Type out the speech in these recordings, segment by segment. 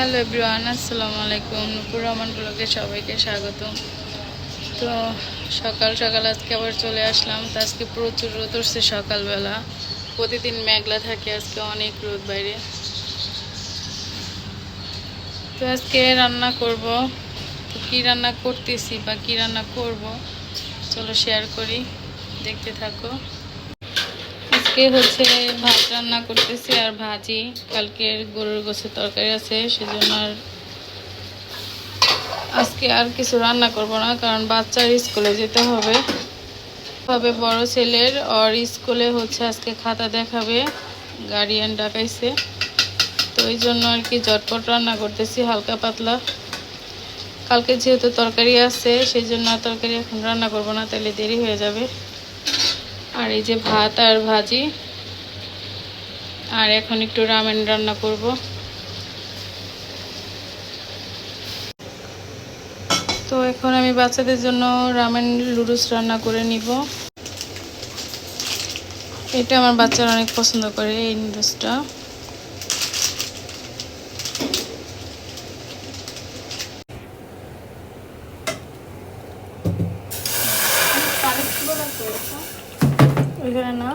Hello everyone, আসসালামু আলাইকুম। নুপুর রহমান ব্লগে সবাইকে স্বাগতম। তো সকাল সকাল আজকে আবার চলে আসলাম। তো আজকে প্রচুর রোদ উঠছে সকালবেলা। প্রতিদিন মেঘলা থাকে, আজকে অনেক রোদ বাইরে। তো আজকে রান্না করব। তো কী রান্না করতেছি বা কী রান্না করব, চলো শেয়ার করি। দেখতে থাকো। আজকে হচ্ছে ভাত রান্না করতেছি আর ভাজি কালকের গরুর গোছের তরকারি আছে, সেজন্য আর আজকে আর কিছু রান্না করব না, কারণ বাচ্চার স্কুলে যেতে হবে। হবে বড় ছেলের আর স্কুলে হচ্ছে আজকে খাতা দেখাবে গার্ডিয়ান ডাকাইছে। তো ওই জন্য আর কি ঝটপট রান্না করতেছি, হালকা পাতলা। কালকে যেহেতু তরকারি আছে সেই জন্য তরকারি এখন রান্না করব না তাহলে দেরি হয়ে যাবে। আর এই যে ভাত আর ভাজি। আর এখন একটু রামেন রান্না করব। তো এখন আমি বাচ্চাদের জন্য রামেন লুডুস রান্না করে নিব। এটা আমার বাচ্চারা অনেক পছন্দ করে এই নুডলসটা ওইখানে না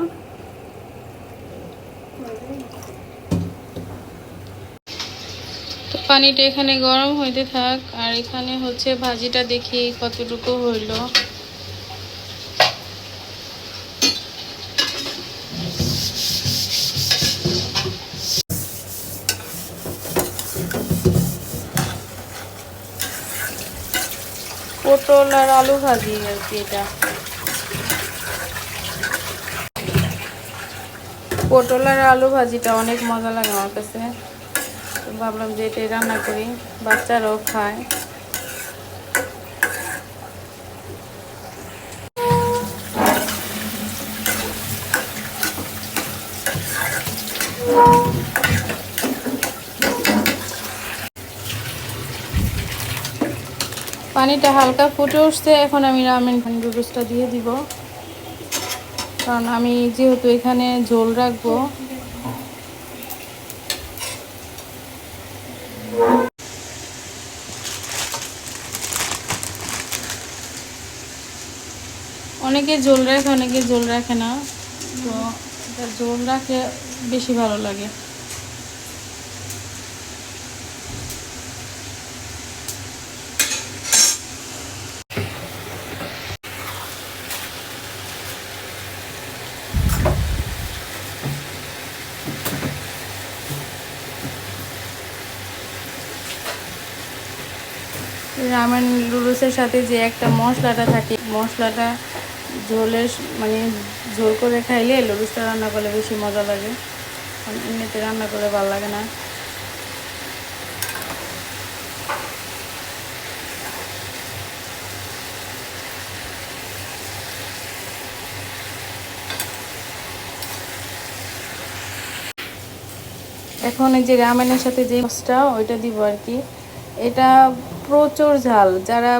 তো পানিটা এখানে গরম হইতে থাক, আর এখানে হচ্ছে ভাজিটা দেখি কতটুকু হইল। পটল আর আলু ভাজি আর কি এটা। পটল আর আলু ভাজিটা অনেক মজা লাগে আমার কাছে। ভাবলাম যে এটাই রান্না করি, বাচ্চারাও খায়। পানিটা হালকা ফুটে উঠছে, এখন আমি রামেন নুডলসটা দিয়ে দিব। কারণ আমি যেহেতু এখানে ঝোল রাখব অনেকে ঝোল রাখে, অনেকে ঝোল রাখে না। তো ঝোল রাখলে বেশি ভালো লাগে। রামেন লুডুসের সাথে যে একটা মশলাটা থাকে, মশলাটা ঝোলের মানে ঝোল করে খাইলে লুডুসটা রান্না করলে বেশি মজা লাগে। এমনিতে রান্না করে ভালো লাগে না। এখন এই যে রামেনের সাথে যে মাছটা, ওইটা দিব আর কি। এটা প্রচুর ঝাল। যারা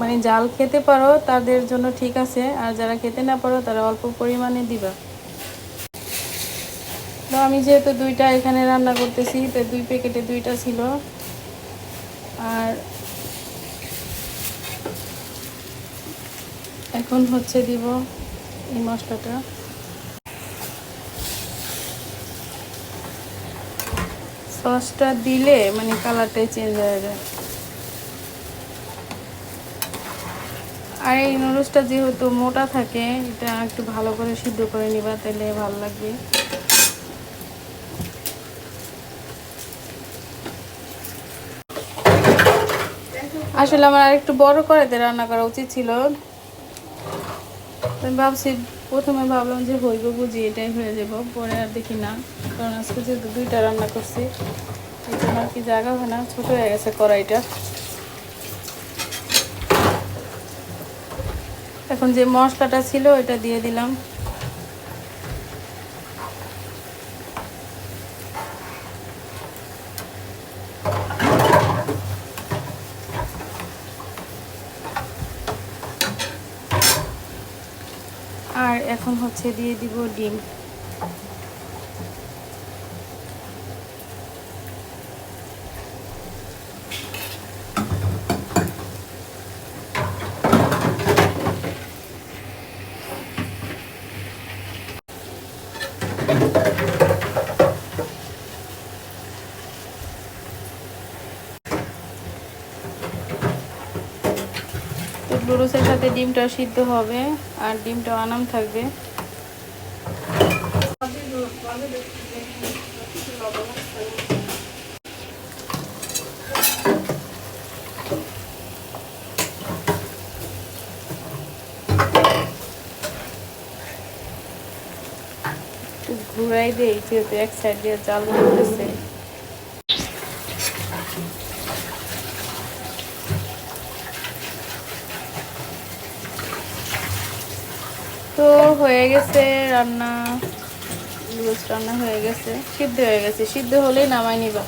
মানে জাল খেতে পারো, তাদের জন্য ঠিক আছে। আর যারা খেতে না পারো, তারা অল্প পরিমাণে দিবা। তো আমি যেহেতু দুইটা এখানে রান্না করতেছি, তো দুই প্যাকেটে দুইটা ছিল। আর এখন হচ্ছে দিব এই মশলাটা। সসটা দিলে মানে কালারটাই চেঞ্জ হয়ে যায়। আর এই নুডলসটা যেহেতু মোটা থাকে, এটা একটু ভালো করে সিদ্ধ করে নিবা তাহলে ভালো লাগবে। আসলে আমার আর একটু বড় করাতে রান্না করা উচিত ছিল। আমি ভাবছি, প্রথমে ভাবলাম যে হইব বুঝি, এটাই হয়ে যাব, পরে আর দেখি না। কারণ আজকে যেহেতু দুইটা রান্না করছি জন্য আর কি জায়গা হয় না, ছোটো হয়ে গেছে কড়াইটা। এখন যে মশলাটা ছিল এটা দিয়ে দিলাম। আর এখন হচ্ছে দিয়ে দিব ডিম। নুডলসের সাথে ডিমটা সিদ্ধ হবে আর ডিমটা আনাম থাকবে। ঘুরাই যেহেতু এক সাইড দিয়ে চাল করতেছে তো হয়ে গেছে রান্না। লুচ রান্না হয়ে গেছে। সিদ্ধ হয়ে গেছে। সিদ্ধ হলেই নামাই নিবা।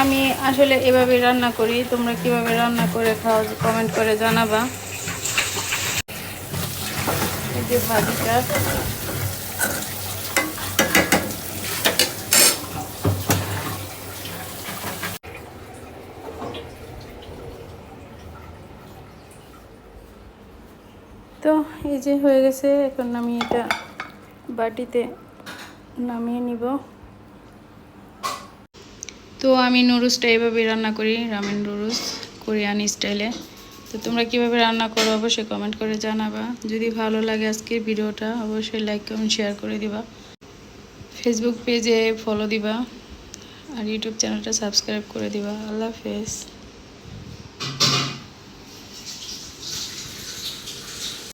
আমি আসলে এভাবে রান্না করি। তোমরা কীভাবে রান্না করে খাও কমেন্ট করে জানাবা। এই যে ভাজিটা তো এই যে হয়ে গেছে, এখন আমি এটা বাটিতে নামিয়ে নিব। তো আমি নুডলসটা এইভাবে রান্না করি রামেন নুডলস কোরিয়ান স্টাইলে তো তোমরা কীভাবে রান্না করো অবশ্যই কমেন্ট করে জানাবা। যদি ভালো লাগে আজকের ভিডিওটা, অবশ্যই লাইক কমেন্ট শেয়ার করে দিবা। ফেসবুক পেজে ফলো দিবা। আর ইউটিউব চ্যানেলটা সাবস্ক্রাইব করে দিবা। আল্লাহ হাফেজ।